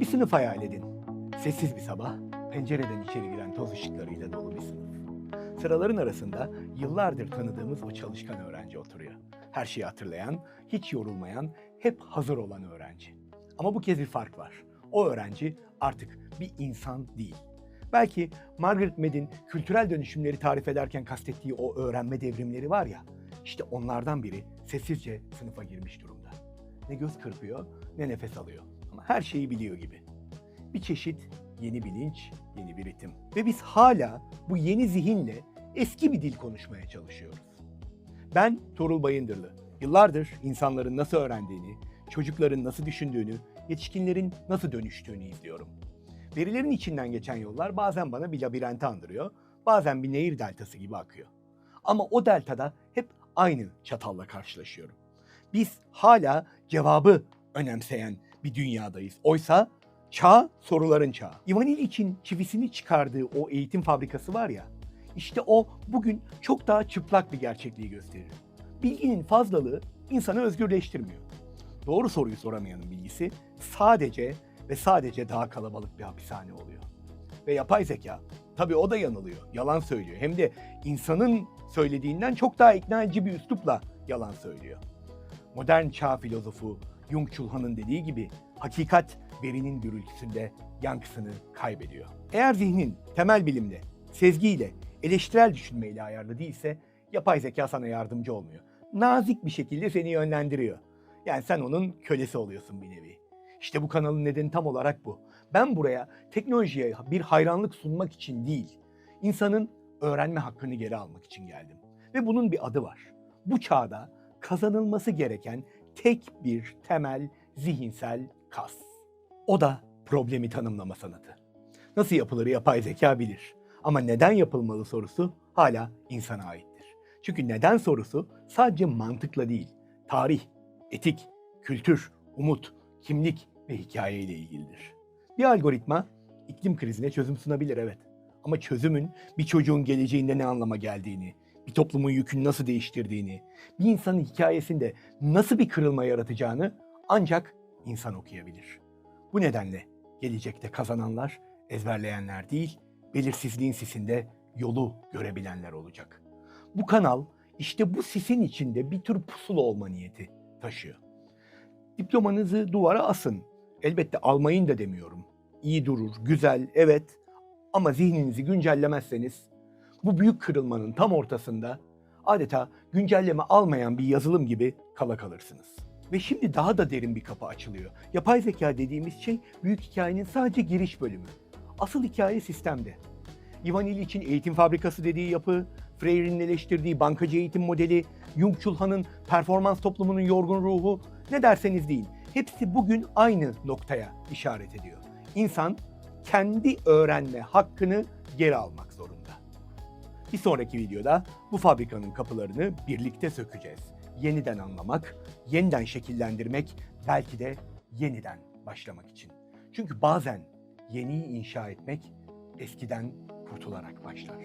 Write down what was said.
Bir sınıf hayal edin. Sessiz bir sabah, pencereden içeri giren toz ışıklarıyla dolu bir sınıf. Sıraların arasında yıllardır tanıdığımız o çalışkan öğrenci oturuyor. Her şeyi hatırlayan, hiç yorulmayan, hep hazır olan öğrenci. Ama bu kez bir fark var. O öğrenci artık bir insan değil. Belki Margaret Mead'in kültürel dönüşümleri tarif ederken kastettiği o öğrenme devrimleri var ya, işte onlardan biri sessizce sınıfa girmiş durumda. Ne göz kırpıyor, ne nefes alıyor. Ama her şeyi biliyor gibi. Bir çeşit yeni bilinç, yeni bir ritim. Ve biz hala bu yeni zihinle eski bir dil konuşmaya çalışıyoruz. Ben Torul Bayındırlı. Yıllardır insanların nasıl öğrendiğini, çocukların nasıl düşündüğünü, yetişkinlerin nasıl dönüştüğünü izliyorum. Verilerin içinden geçen yollar bazen bana bir labirenti andırıyor, bazen bir nehir deltası gibi akıyor. Ama o deltada hep aynı çatalla karşılaşıyorum. Biz hala cevabı önemseyen bir dünyadayız. Oysa çağ soruların çağı. Ivan İliç'in çivisini çıkardığı o eğitim fabrikası var ya, işte o bugün çok daha çıplak bir gerçekliği gösterir. Bilginin fazlalığı insanı özgürleştirmiyor. Doğru soruyu soramayanın bilgisi sadece ve sadece daha kalabalık bir hapishane oluyor. Ve yapay zeka, tabii o da yanılıyor, yalan söylüyor. Hem de insanın söylediğinden çok daha ikna edici bir üslupla yalan söylüyor. Modern çağ filozofu Jung Chul dediği gibi hakikat verinin gürültüsünde yankısını kaybediyor. Eğer zihnin temel bilimle, sezgiyle, eleştirel düşünmeyle ayarlı değilse yapay zeka sana yardımcı olmuyor. Nazik bir şekilde seni yönlendiriyor. Yani sen onun kölesi oluyorsun bir nevi. İşte bu kanalın nedeni tam olarak bu. Ben buraya teknolojiye bir hayranlık sunmak için değil, insanın öğrenme hakkını geri almak için geldim. Ve bunun bir adı var. Bu çağda kazanılması gereken tek bir temel zihinsel kas. O da problemi tanımlama sanatı. Nasıl yapılır yapay zeka bilir. Ama neden yapılmalı sorusu hala insana aittir. Çünkü neden sorusu sadece mantıkla değil, tarih, etik, kültür, umut, kimlik ve hikaye ile ilgilidir. Bir algoritma iklim krizine çözüm sunabilir evet. Ama çözümün bir çocuğun geleceğinde ne anlama geldiğini, bir toplumun yükünü nasıl değiştirdiğini, bir insanın hikayesinde nasıl bir kırılma yaratacağını ancak insan okuyabilir. Bu nedenle gelecekte kazananlar ezberleyenler değil, belirsizliğin sisinde yolu görebilenler olacak. Bu kanal işte bu sisin içinde bir tür pusula olma niyeti taşıyor. Diplomanızı duvara asın. Elbette almayın da demiyorum. İyi durur, güzel, evet. Ama zihninizi güncellemezseniz bu büyük kırılmanın tam ortasında adeta güncelleme almayan bir yazılım gibi kala kalırsınız. Ve şimdi daha da derin bir kapı açılıyor. Yapay zeka dediğimiz şey büyük hikayenin sadece giriş bölümü. Asıl hikaye sistemde. Ivan İliç'in eğitim fabrikası dediği yapı, Freire'nin eleştirdiği bankacı eğitim modeli, Jung Chul Han'ın performans toplumunun yorgun ruhu, ne derseniz deyin. Hepsi bugün aynı noktaya işaret ediyor. İnsan kendi öğrenme hakkını geri almak zorunda. Bir sonraki videoda bu fabrikanın kapılarını birlikte sökeceğiz. Yeniden anlamak, yeniden şekillendirmek, belki de yeniden başlamak için. Çünkü bazen yeniyi inşa etmek eskiden kurtularak başlar.